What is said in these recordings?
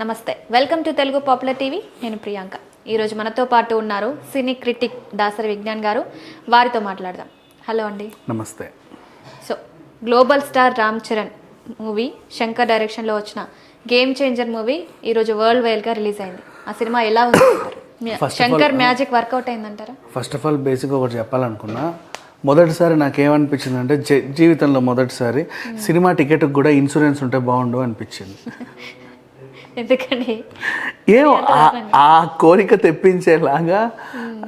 నమస్తే. Welcome to Telugu popular TV. నేను ప్రియాంక. ఈరోజు మనతో పాటు ఉన్నారు సినీ క్రిటిక్ దాసరి విజ్ఞాన్ గారు. వారితో మాట్లాడదాం. హలో అండి. నమస్తే. So global star Ram Charan movie Shankar డైరెక్షన్లో వచ్చిన గేమ్ చేంజర్ మూవీ ఈరోజు వరల్డ్ వైల్డ్గా రిలీజ్ అయింది. ఆ సినిమా ఎలా ఉంది శంకర్ మ్యాజిక్ వర్కౌట్ అయిందంటారా? ఫస్ట్ ఆఫ్ ఆల్ బేసిక్ ఒకటి చెప్పాలనుకున్నా మొదటిసారి నాకేమనిపించింది అంటే జీవితంలో మొదటిసారి సినిమా టికెట్కి కూడా ఇన్సూరెన్స్ ఉంటే బాగుండు అనిపించింది. ఎందుకని? ఏమో ఆ- కోరిక తెప్పించేలాగా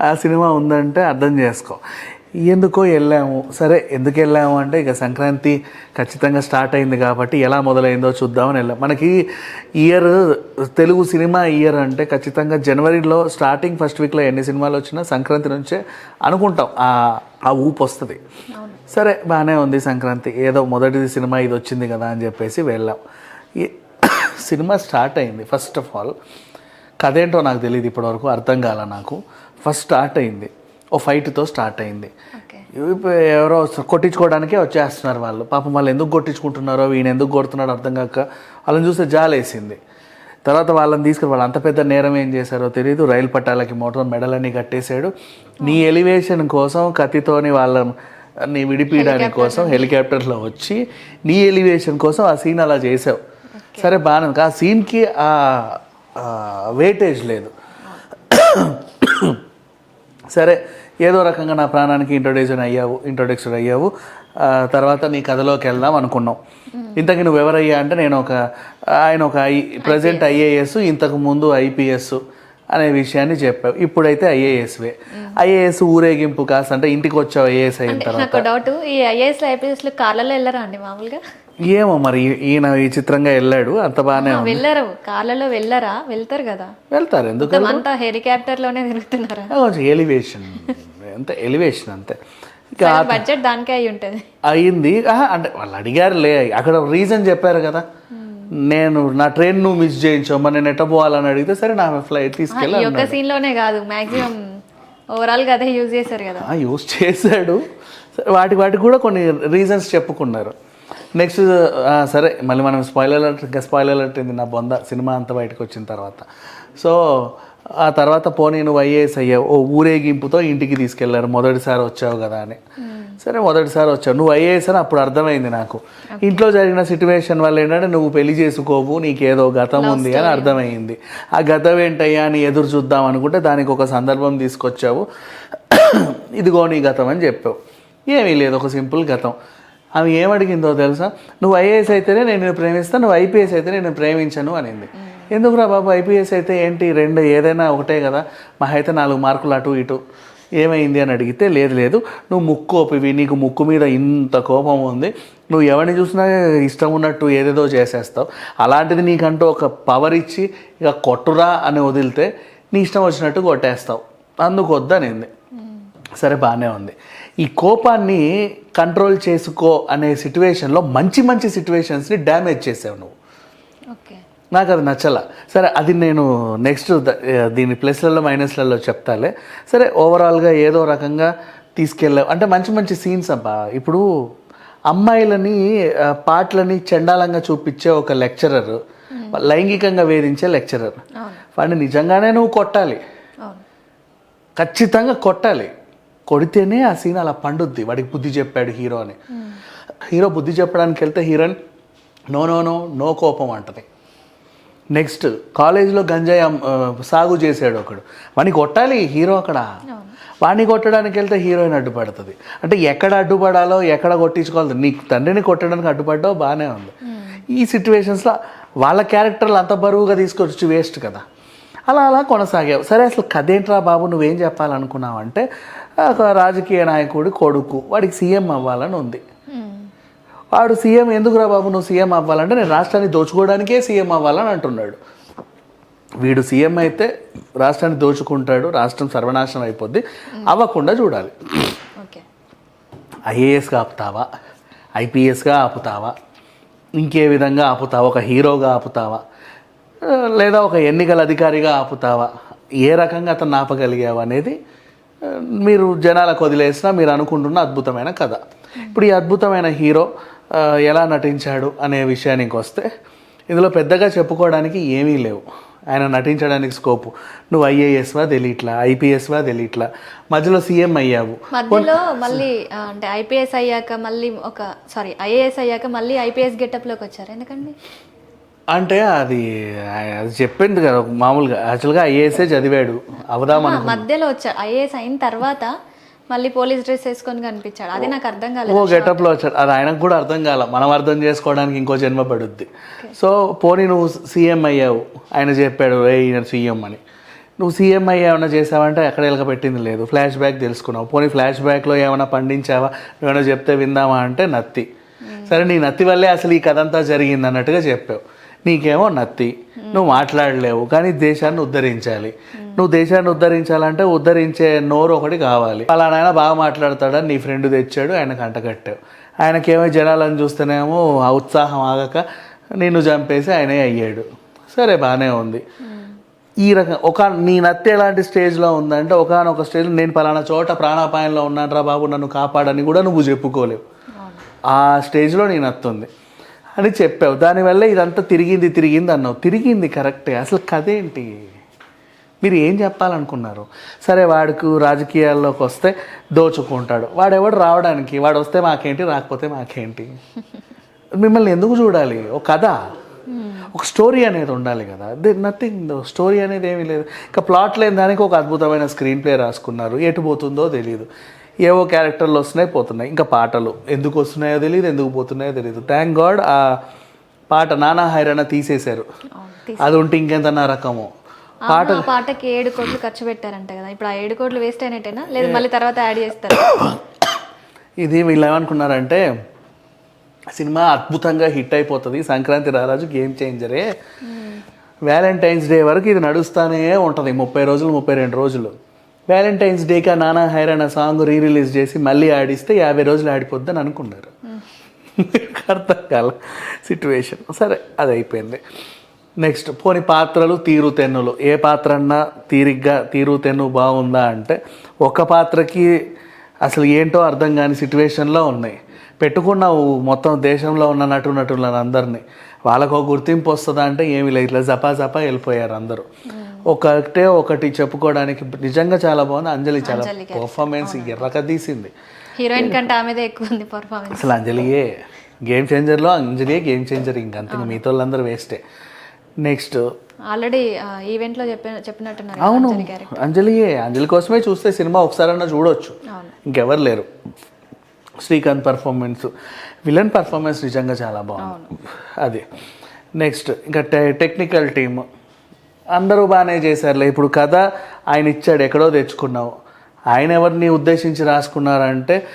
ఆ సినిమా ఉందంటే అర్థం చేసుకో. ఎందుకో వెళ్ళాము. సరే ఎందుకు వెళ్ళాము అంటే ఇక సంక్రాంతి ఖచ్చితంగా స్టార్ట్ అయింది కాబట్టి ఎలా మొదలైందో చూద్దామని వెళ్ళాం. మనకి ఇయర్ తెలుగు సినిమా ఇయర్ అంటే ఖచ్చితంగా జనవరిలో స్టార్టింగ్ ఫస్ట్ వీక్లో ఎన్ని సినిమాలు వచ్చినా సంక్రాంతి నుంచే అనుకుంటాం. ఆ ఆ ఊపు వస్తుంది. సరే బాగానే ఉంది సంక్రాంతి. ఏదో మొదటిది సినిమా ఇది వచ్చింది కదా అని చెప్పేసి వెళ్ళాం. సినిమా స్టార్ట్ అయింది ఫస్ట్ ఆఫ్ ఆల్ కథ ఏంటో నాకు తెలియదు ఇప్పటివరకు అర్థం కాల నాకు. ఫస్ట్ స్టార్ట్ అయింది. ఓ ఫైట్తో స్టార్ట్ అయింది. ఎవరో కొట్టించుకోవడానికే వచ్చేస్తున్నారు వాళ్ళు. పాపం వాళ్ళు ఎందుకు కొట్టించుకుంటున్నారో ఈయన ఎందుకు కొడుతున్నాడో అర్థం కాక వాళ్ళని చూస్తే జాలేసింది. తర్వాత వాళ్ళని తీసుకుని వాళ్ళు అంత పెద్ద నేరం ఏం చేశారో తెలియదు రైలు పట్టాలకి మొత్తం మెడలన్నీ కట్టేశాడు. నీ ఎలివేషన్ కోసం కత్తితోని వాళ్ళని విడిపించడానికి కోసం హెలికాప్టర్లో వచ్చి నీ ఎలివేషన్ కోసం ఆ సీన్ అలా చేసావు. సరే బాగానే ఉంది. ఆ సీన్కి ఆ వెయిటేజ్ లేదు. సరే ఏదో రకంగా నా ప్రాణానికి ఇంట్రొడ్యూషన్ అయ్యావు ఇంట్రొడక్షన్ అయ్యావు. తర్వాత నీ కథలోకి వెళ్దాం అనుకున్నాం. ఇంతకు నువ్వు ఎవరయ్యా అంటే నేను ఒక ఆయన ఒక ఐ ప్రజెంట్ ఐఏఎస్ ఇంతకు ముందు ఐపీఎస్ అనే విషయాన్ని చెప్పావు. ఇప్పుడైతే ఐఏఎస్వే. ఐఏఎస్ ఊరేగింపు కాస్త అంటే ఇంటికి వచ్చావు ఐఏఎస్ అయిన తర్వాత. డౌట్ ఈ ఐఏఎస్లో ఐపీఎస్లో కార్లలో వెళ్ళరా అండి మామూలుగా? ఏమో మరి ఈ- ఈయన విచిత్రంగా వెళ్ళాడు అంత బాగానే వెళ్ళరు. కార్లలో వెళ్ళరా? వెళ్తారు కదా. వెళ్తారు ఎందుకు అంతా హెలికాప్టర్లోనే తిరుగుతున్నారా? కొంచెం ఎలివేషన్ అంతే ఎలివేషన్ అంతే. బడ్జెట్ దానికే అయి ఉంటుంది. అయింది. అంటే వాళ్ళు అడిగారులే అక్కడ రీజన్ చెప్పారు కదా. నేను నా ట్రైన్ నువ్వు మిస్ చేయించావు మరి నేను ఎట్ట పోవాలని అడిగితే సరే నా ఫ్లైట్ తీసుకెళ్ళి ఈ ఒక్క సీన్లోనే కాదు మాక్సిమం ఓవరాల్గా అదే యూజ్ చేశారు కదా. యూస్ చేశాడు. వాటికి వాటికి కూడా కొన్ని రీజన్స్ చెప్పుకున్నారు. నెక్స్ట్ సరే మళ్ళీ మనం స్పాయిలర్ అలర్ట్ ఇంకా స్పాయిలర్ అలర్ట్ అయింది నా బొంద సినిమా అంతా బయటకు వచ్చిన తర్వాత. సో ఆ తర్వాత పోనీ నువ్వు ఐఏఎస్ అయ్యావు. ఓ ఊరేగింపుతో ఇంటికి తీసుకెళ్ళారు. మొదటిసారి వచ్చావు కదా అని. సరే మొదటిసారి వచ్చావు. నువ్వు ఐఏఎస్ అని అప్పుడు అర్థమైంది నాకు. ఇంట్లో జరిగిన సిచ్యువేషన్ వల్ల ఏంటంటే నువ్వు పెళ్ళి చేసుకోవు నీకేదో గతం ఉంది అని అర్థమైంది. ఆ గతం ఏంటయ్యా అని ఎదురు చూద్దాం అనుకుంటే దానికి ఒక సందర్భం తీసుకొచ్చావు. ఇదిగో నీ గతం అని చెప్పావు. ఏమీ లేదు ఒక సింపుల్ గతం. ఆమె ఏమడిగిందో తెలుసా? నువ్వు ఐఏఎస్ అయితేనే నేను ప్రేమిస్తాను నువ్వు ఐపీఎస్ అయితే నేను ప్రేమించను అనింది. ఎందుకురా బాబు ఐపీఎస్ అయితే ఏంటి? రెండు ఏదైనా ఒకటే కదా? మా అయితే నాలుగు మార్కులు అటు ఇటు. ఏమైంది? అని అడిగితే లేదు లేదు. నువ్వు ముక్కు ఓపివి. నీకు ముక్కు మీద ఇంత కోపం ఉంది. నువ్వు ఎవరిని చూసినా ఇష్టం ఉన్నట్టు ఏదేదో చేసేస్తావు. అలాంటిది నీకంటూ ఒక పవర్ ఇచ్చి ఇక కొట్టురా అని వదిలితే నీ ఇష్టం వచ్చినట్టు కొట్టేస్తావు. అందుకు వద్దనింది. సరే బాగానే ఉంది. ఈ కోపాన్ని కంట్రోల్ చేసుకో అనే సిచ్యువేషన్లో మంచి మంచి సిచ్యువేషన్స్ని డ్యామేజ్ చేసావు నువ్వు. ఓకే. నాకు అది నచ్చల. సరే అది నేను నెక్స్ట్ దీని ప్లస్లలో మైనస్లలో చెప్తాలే. సరే ఓవరాల్గా ఏదో రకంగా తీసుకెళ్ళావు. అంటే మంచి మంచి సీన్స్ అబ్బా. ఇప్పుడు అమ్మాయిలని పాటలని చండాలంగా చూపించే ఒక లెక్చరర్ లైంగికంగా వేధించే లెక్చరర్. వాడిని నిజంగానే నువ్వు కొట్టాలి. ఖచ్చితంగా కొట్టాలి. కొడితేనే ఆ సీన్ అలా పండుద్ది. వాడికి బుద్ధి చెప్పాడు హీరో అని. హీరో బుద్ధి చెప్పడానికి వెళ్తే heroine no no no no కోపం అంటది. నెక్స్ట్ కాలేజీలో గంజాయి సాగు చేసాడు ఒకడు. వాడిని కొట్టాలి హీరో అక్కడ? వాడిని కొట్టడానికి వెళ్తే హీరోయిన్ అడ్డుపడుతుంది. అంటే ఎక్కడ అడ్డుపడాలో ఎక్కడ కొట్టించుకోవాలి నీ తండ్రిని కొట్టడానికి అడ్డుపడ్డావు బాగానే ఉంది. ఈ సిచ్యువేషన్స్లో వాళ్ళ క్యారెక్టర్లు అంత బరువుగా తీసుకొచ్చి వేస్ట్ కదా. అలా అలా కొనసాగావు. సరే అసలు కథ ఏంట్రా బాబు? నువ్వేం చెప్పాలనుకున్నావు అంటే ఒక రాజకీయ నాయకుడి కొడుకు. వాడికి సీఎం అవ్వాలని ఉంది. వాడు సీఎం ఎందుకురా బాబు నువ్వు సీఎం అవ్వాలంటే నేను రాష్ట్రాన్ని దోచుకోవడానికే సీఎం అవ్వాలని అంటున్నాడు. వీడు సీఎం అయితే రాష్ట్రాన్ని దోచుకుంటాడు రాష్ట్రం సర్వనాశనం అయిపోద్ది. అవ్వకుండా చూడాలి. ఐఏఎస్గా ఆపుతావా? ఐపీఎస్గా ఆపుతావా? ఇంకే విధంగా ఆపుతావా? ఒక హీరోగా ఆపుతావా? లేదా ఒక ఎన్నికల అధికారిగా ఆపుతావా? ఏ రకంగా అతను ఆపగలిగావు అనేది మీరు జనాలకు వదిలేసిన మీరు అనుకుంటున్న అద్భుతమైన కథ. ఇప్పుడు ఈ అద్భుతమైన హీరో ఎలా నటించాడు అనే విషయానికి వస్తే ఇందులో పెద్దగా చెప్పుకోవడానికి ఏమీ లేవు. ఆయన నటించడానికి స్కోపు నువ్వు ఐఏఎస్వా తెలియట్లా ఐపీఎస్వా తెలియట్లా మధ్యలో సీఎం అయ్యావు. మధ్యలో మళ్ళీ అంటే ఐపీఎస్ అయ్యాక మళ్ళీ ఒక సారీ ఐఏఎస్ అయ్యాక మళ్ళీ ఐపీఎస్ గెటప్లోకి వచ్చారు. ఎందుకండి? అంటే అది అది చెప్పింది కదా మామూలుగా. యాక్చువల్గా ఐఏఎస్ఏ చదివాడు. అవదాం ఆ, మధ్యలో వచ్చాడు ఐఏఎస్ అయిన తర్వాత మళ్ళీ పోలీస్ డ్రెస్ వేసుకొని కనిపించాడు. అది నాకు అర్థం కాలేదు ఓ గెటప్లో వచ్చాడు. అది ఆయనకు కూడా అర్థం కాల. మనం అర్థం చేసుకోవడానికి ఇంకో జన్మ పడుద్ది. సో పోనీ నువ్వు సీఎం అయ్యావు. ఆయన చెప్పాడు రే ఈయన సీఎం అని. నువ్వు సీఎం అయ్యి ఏమైనా చేసావంటే ఎక్కడ ఎలక పెట్టింది లేదు. ఫ్లాష్ బ్యాక్ తెలుసుకున్నావు. పోనీ ఫ్లాష్ బ్యాక్లో ఏమైనా పండించావా? ఏమైనా చెప్తే విందామా అంటే నత్తి. సరే నీ నత్తి వల్లే అసలు ఈ కథ అంతా జరిగింది అన్నట్టుగా చెప్పావు. నీకేమో నత్తి. నువ్వు మాట్లాడలేవు కానీ దేశాన్ని ఉద్ధరించాలి. నువ్వు దేశాన్ని ఉద్ధరించాలంటే ఉద్ధరించే నోరు ఒకటి కావాలి. అలా ఆయన బాగా మాట్లాడతాడని నీ ఫ్రెండ్ తెచ్చాడు ఆయనకు అంటకట్టావు ఆయనకేమో జనాలను చూస్తేనేమో ఆ ఉత్సాహం ఆగక నిన్ను చంపేసి ఆయనే అయ్యాడు. సరే బాగానే ఉంది. ఈ రకం ఒక నీ నత్తి ఎలాంటి స్టేజ్లో ఉందంటే ఒకనొక స్టేజ్ నేను పలానా చోట ప్రాణాపాయంలో ఉన్నాను బాబు నన్ను కాపాడని కూడా నువ్వు చెప్పుకోలేవు. ఆ స్టేజ్లో నీ నత్తి ఉంది అని చెప్పావు. దానివల్ల ఇదంతా తిరిగింది తిరిగింది అన్నావు. తిరిగింది కరెక్టే. అసలు కథ ఏంటి? మీరు ఏం చెప్పాలనుకున్నారు? సరే వాడికి రాజకీయాల్లోకి వస్తే దోచుకుంటాడు. వాడెవడు రావడానికి? వాడు వస్తే మాకేంటి రాకపోతే మాకేంటి? మిమ్మల్ని ఎందుకు చూడాలి? ఒక కథ. ఒక స్టోరీ అనేది ఉండాలి కదా. They nothing. స్టోరీ అనేది ఏమీ లేదు. ఇంకా ప్లాట్ లేని దానికి ఒక అద్భుతమైన స్క్రీన్ ప్లే రాసుకున్నారు. ఎటు పోతుందో తెలియదు ఏవో క్యారెక్టర్లు వస్తున్నాయి పోతున్నాయి. ఇంకా పాటలు. ఎందుకు వస్తున్నాయో తెలియదు ఎందుకు పోతున్నాయో తెలియదు థ్యాంక్ గాడ్ ఆ పాట నానా హైరాణ తీసేశారు. అది ఉంటే ఇంకెంత నా రకము. ఆ పాటకి ఏడు కోట్లు ఖర్చు పెట్టారంట కదా. ఇప్పుడు ఆ ఏడు కోట్లు వేస్ట్ అయినట్టేనా? లేదు మళ్ళీ తర్వాత యాడ్ చేస్తారు. ఇది వీళ్ళు ఏమనుకున్నారంటే సినిమా అద్భుతంగా హిట్ అయిపోతుంది. సంక్రాంతి రారాజు గేమ్ చేంజరే. వ్యాలంటైన్స్ డే వరకు ఇది నడుస్తూనే ఉంటుంది. ముప్పై రోజులు ముప్పై రెండు రోజులు. వ్యాలంటైన్స్ డేకా నానా నానా అన్న సాంగ్ రీ రిలీజ్ చేసి మళ్ళీ ఆడిస్తే యాభై రోజులు ఆడిపోద్దని అనుకున్నారు. అర్థం కాల సిట్యువేషన్ సరే అది అయిపోయింది. నెక్స్ట్ పోని పాత్రలు తీరు తెన్నులు. ఏ పాత్ర అన్నా తీరిగ్గా తీరు తెన్ను బాగుందా అంటే ఒక పాత్రకి అసలు ఏంటో అర్థం కాని సిట్యువేషన్లో ఉన్నాయి. పెట్టుకున్నావు మొత్తం దేశంలో ఉన్న నటు నటులను అందరినీ. వాళ్ళకు ఒక గుర్తింపు వస్తుందా అంటే ఏమి లేదు. ఇట్లా జపా జపా వెళ్ళిపోయారు అందరూ. ఒకటే ఒకటి చెప్పుకోవడానికి నిజంగా చాలా బాగుంది. అంజలి చాలా పర్ఫార్మెన్స్ ఎర్రక తీసింది. హీరోయిన్ కంటే ఆమెదే ఎక్కువ ఉంది పర్ఫార్మెన్స్ అసలు అంజలియే గేమ్ చేంజర్లో అంజలియే గేమ్ చేంజర్ ఇంకంత మిగతా వాళ్ళందరూ వేస్టే. నెక్స్ట్. ఆల్రెడీ ఈవెంట్లో చెప్పిన చెప్పినట్టున్నారు అవును. అంజలియే. అంజలి కోసమే చూస్తే సినిమా ఒకసారన్నా చూడొచ్చు. ఇంకెవరు లేరు. శ్రీకాంత్ పర్ఫార్మెన్స్ విలన్ పర్ఫార్మెన్స్ నిజంగా చాలా బాగుంది. అది. నెక్స్ట్ ఇంకా టె- టెక్నికల్ టీమ్ అందరూ బాగానే చేశారులే. ఇప్పుడు కథ ఆయన ఇచ్చాడు ఎక్కడో తెచ్చుకున్నావు. ఆయన ఎవరిని ఉద్దేశించి రాసుకున్నారంటే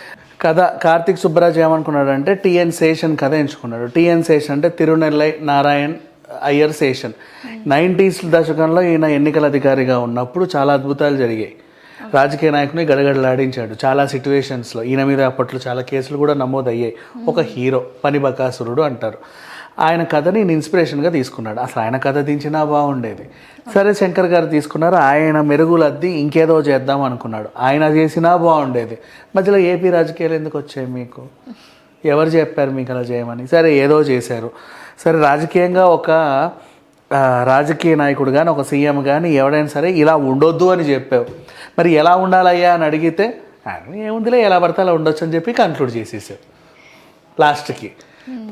కథ కార్తిక్ సుబ్బరాజ్ ఏమనుకున్నాడంటే టిఎన్ శేషన్ కథ ఎంచుకున్నాడు. టిఎన్ శేషన్ అంటే తిరునెల్లై నారాయణ్ అయ్యర్ శేషన్. నైంటీస్ దశకంలో ఈయన ఎన్నికల అధికారిగా ఉన్నప్పుడు చాలా అద్భుతాలు జరిగాయి. రాజకీయ నాయకుని గడగడలాడించాడు. చాలా సిట్యువేషన్స్లో ఈయన మీద అప్పట్లో చాలా కేసులు కూడా నమోదయ్యాయి. ఒక హీరో పని బకాసురుడు అంటారు. ఆయన కథని ఇన్స్పిరేషన్గా తీసుకున్నాడు. అసలు ఆయన కథ దించినా బాగుండేది. సరే శంకర్ గారు తీసుకున్నారు. ఆయన మెరుగులు అద్ది ఇంకేదో చేద్దాం అనుకున్నాడు. ఆయన చేసినా బాగుండేది. మధ్యలో ఏపీ రాజకీయాలు ఎందుకు వచ్చాయి మీకు? ఎవరు చెప్పారు మీకు అలా చేయమని? సరే ఏదో చేశారు. సరే రాజకీయంగా ఒక రాజకీయ నాయకుడు కానీ ఒక సీఎం కానీ ఎవడైనా సరే ఇలా ఉండొద్దు అని చెప్పావు. మరి ఎలా ఉండాలయ్యా అని అడిగితే ఏముందిలే ఎలా పడితే అలా ఉండొచ్చు అని చెప్పి కన్క్లూడ్ చేసేసావు లాస్ట్కి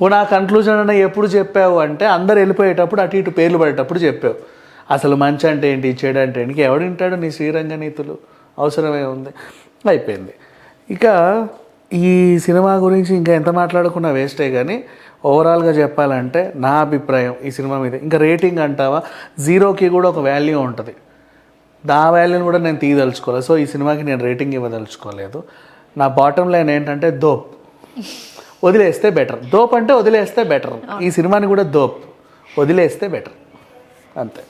పోనీ ఆ కన్క్లూజన్ అన్న ఎప్పుడు చెప్పావు అంటే అందరు వెళ్ళిపోయేటప్పుడు అటు ఇటు పేర్లు పడేటప్పుడు చెప్పావు. అసలు మంచి అంటే ఏంటి చెడు అంటే ఏంటి ఎవడు వింటాడు నీ శ్రీరంగ నీతులు అవసరమే ఉంది. అయిపోయింది. ఇక ఈ సినిమా గురించి ఇంకా ఎంత మాట్లాడుకున్నా వేస్టే కానీ ఓవరాల్గా చెప్పాలంటే నా అభిప్రాయం ఈ సినిమా మీద. ఇంకా రేటింగ్ అంటావా? జీరోకి కూడా ఒక వాల్యూ ఉంటుంది. ఆ వాల్యూని కూడా నేను తీయదలుచుకోలేదు. సో ఈ సినిమాకి నేను రేటింగ్ ఇవ్వదలుచుకోలేదు. నా బాటమ్ లైన్ ఏంటంటే దోప్. వదిలేస్తే బెటర్ దోప్ అంటే వదిలేస్తే బెటర్ ఈ సినిమాని కూడా దోప్. వదిలేస్తే బెటర్ అంతే.